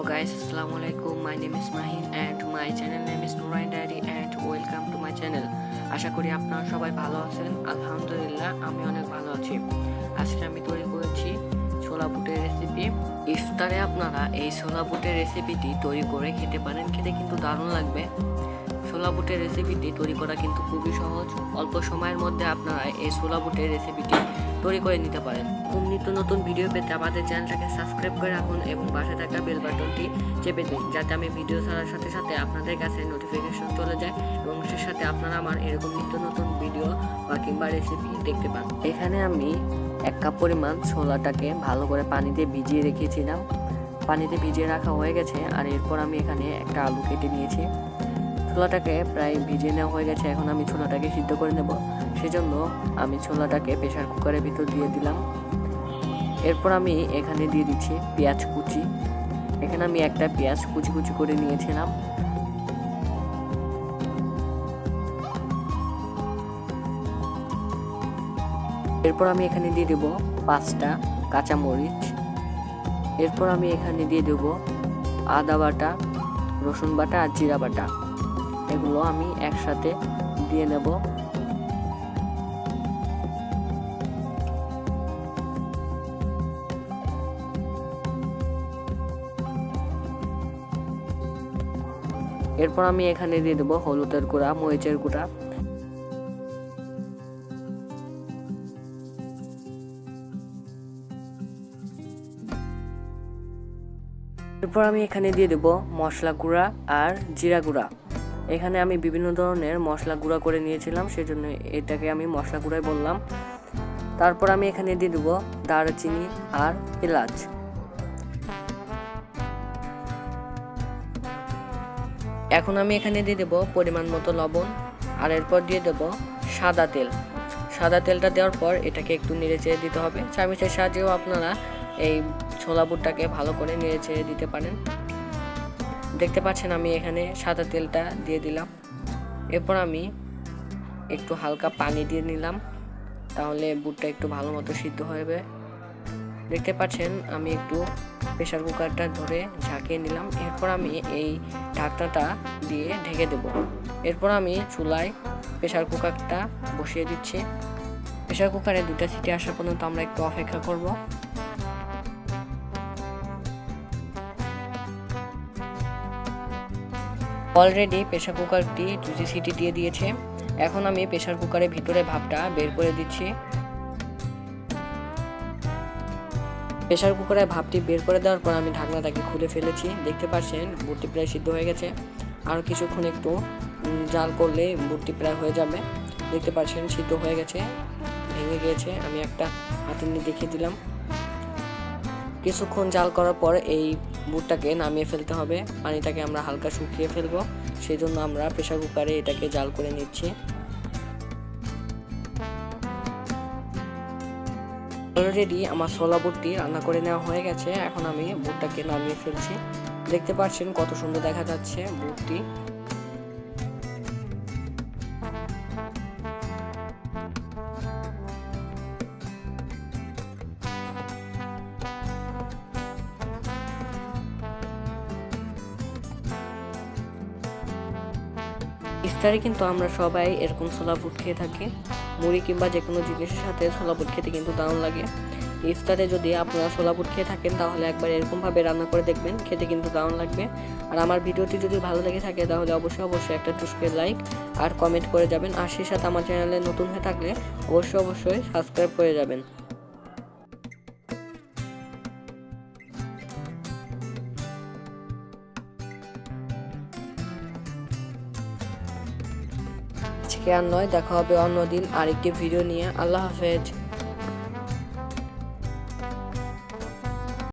Hello guys, Assalamu alaikum. My name is Mahin and my channel name is Nurain Diary and welcome to my channel. আশা করি আপনারা সবাই ভালো আছেন। আলহামদুলিল্লাহ আমি অনেক ভালো আছি। আজকে আমি তৈরি করেছি ছোলা বুটের রেসিপি ইফতারে আপনারা এই ছোলা বুটের রেসিপিটি তৈরি করে খেতে পারেন। খেতে কিন্তু দারুণ লাগবে। ছোলা বুটের রেসিপিটি তৈরি করা কিন্তু খুবই সহজ। অল্প সময়ের মধ্যে আপনারা এই ছোলা বুটের রেসিপিটি তৈরি করে নিতে পারেন। খুব নিত্য নতুন ভিডিও পেতে আমাদের চ্যানেলটাকে সাবস্ক্রাইব করে রাখুন এবং পাশে থাকা বেল বাটনটি চেপে দিন, যাতে আমি ভিডিও ছাড়ার সাথে সাথে আপনাদের কাছে নোটিফিকেশন চলে যায় এবং সে সাথে আপনারা আমার এরকম নিত্য নতুন ভিডিও বা কিংবা রেসিপি দেখতে পান। এখানে আমি এক কাপ পরিমাণ ছোলাটাকে ভালো করে পানিতে ভিজিয়ে রেখেছিলাম। পানিতে ভিজিয়ে রাখা হয়ে গেছে আর এরপর আমি এখানে একটা আলু কেটে নিয়েছি। ছোলাটাকে প্রায় ভিজে নেওয়া হয়ে গেছে, এখন আমি ছোলাটাকে সিদ্ধ করে নেব। সেজন্য আমি ছোলাটাকে প্রেশার কুকারের ভিতর দিয়ে দিলাম। এরপর আমি এখানে দিয়ে দিচ্ছি পেঁয়াজ কুচি। এখানে আমি একটা পেঁয়াজ কুচি কুচি করে নিয়েছিলাম। এরপর আমি এখানে দিয়ে দেব পাঁচটা কাঁচামরিচ। এরপর আমি এখানে দিয়ে দেব আদা বাটা, রসুন বাটা আর জিরা বাটা। এগুলো আমি একসাথে দিয়ে নেব। এরপর আমি এখানে দিয়ে দেবো হলুদের গুঁড়া, মরিচের গুঁড়া। এরপর আমি এখানে দিয়ে দেবো মশলা গুঁড়া আর জিরা গুঁড়া। এখানে আমি বিভিন্ন ধরনের মশলা গুঁড়া করে নিয়েছিলাম, সেজন্য এটাকে আমি মশলা গুঁড়াই বললাম। তারপর আমি এখানে দিয়ে দেবো দারচিনি আর এলাচ। এখন আমি এখানে দিয়ে দেবো পরিমাণ মতো লবণ, আর এরপর দিয়ে দেবো সাদা তেল। সাদা তেলটা দেওয়ার পর এটাকে একটু নেড়ে চেড়ে দিতে হবে। চামিচের সাহায্যেও আপনারা এই ছোলা বুটটাকে ভালো করে নেড়ে চেড়ে দিতে পারেন। দেখতে পাচ্ছেন আমি এখানে সাদা তেলটা দিয়ে দিলাম। এরপর আমি একটু হালকা পানি দিয়ে নিলাম, তাহলে বুটটা একটু ভালো মতো সিদ্ধ হবে দেখতে পাচ্ছেন আমি একটু প্রেশার কুকারটা ধরে ঝাঁকিয়ে নিলাম। এরপর আমি এই ঢাকনাটা দিয়ে ঢেকে দেব। এরপর আমি চুলায় প্রেশার কুকারটা বসিয়ে দিচ্ছি। প্রেশার কুকারে দুটা সিটি আসা পর্যন্ত আমরা একটু অপেক্ষা করব। অলরেডি প্রেশার কুকারটি দুটি সিটি দিয়ে দিয়েছে। এখন আমি প্রেশার কুকারের ভিতরে ভাপটা বের করে দিচ্ছি। প্রেশার কুকারে ভাপটি বের করে দেওয়ার পর আমি ঢাকনাটাকে খুলে ফেলেছি। দেখতে পাচ্ছেন, বুটটি প্রায় সিদ্ধ হয়ে গেছে। আরও কিছুক্ষণ একটু জাল করলে বুটটি প্রায় হয়ে যাবে। দেখতে পাচ্ছেন, সিদ্ধ হয়ে গেছে, ভেঙে গিয়েছে। আমি একটা হাতে নিয়ে দেখিয়ে দিলাম। কিছুক্ষণ জাল করার পর এই বুটটাকে নামিয়ে ফেলতে হবে। পানিটাকে আমরা হালকা শুকিয়ে ফেলব। সেই জন্য আমরা প্রেশার কুকারে এটাকে জাল করে নিচ্ছি। অলরেডি আমার ছোলা বুটটি রান্না করে নেওয়া হয়ে গেছে। এখন আমি বুটটাকে নামিয়ে ফেলছি। দেখতে পাচ্ছেন কত সুন্দর দেখা যাচ্ছে বুটটি ইফতারে কিন্তু আমরা সবাই এরকম ছোলা বুট খেয়ে থাকি। মুড়ি কিংবা যে কোনো জিনিসের সাথে ছোলা বুট খেতে কিন্তু দারুণ লাগে। ইফতারে যদি আপনারা ছোলা বুট খেয়ে থাকেন, তাহলে একবার এরকমভাবে রান্না করে দেখবেন, খেতে কিন্তু দারুণ লাগবে। আর আমার ভিডিওটি যদি ভালো লেগে থাকে, তাহলে অবশ্যই অবশ্যই একটা টুসকে লাইক আর কমেন্ট করে যাবেন। আর সেই সাথে আমার চ্যানেলে নতুন হয়ে থাকলে অবশ্যই অবশ্যই সাবস্ক্রাইব করে যাবেন। আজকে আর নয় দেখা হবে অন্যদিন আরেকটি ভিডিও নিয়ে। আল্লাহ হাফেজ।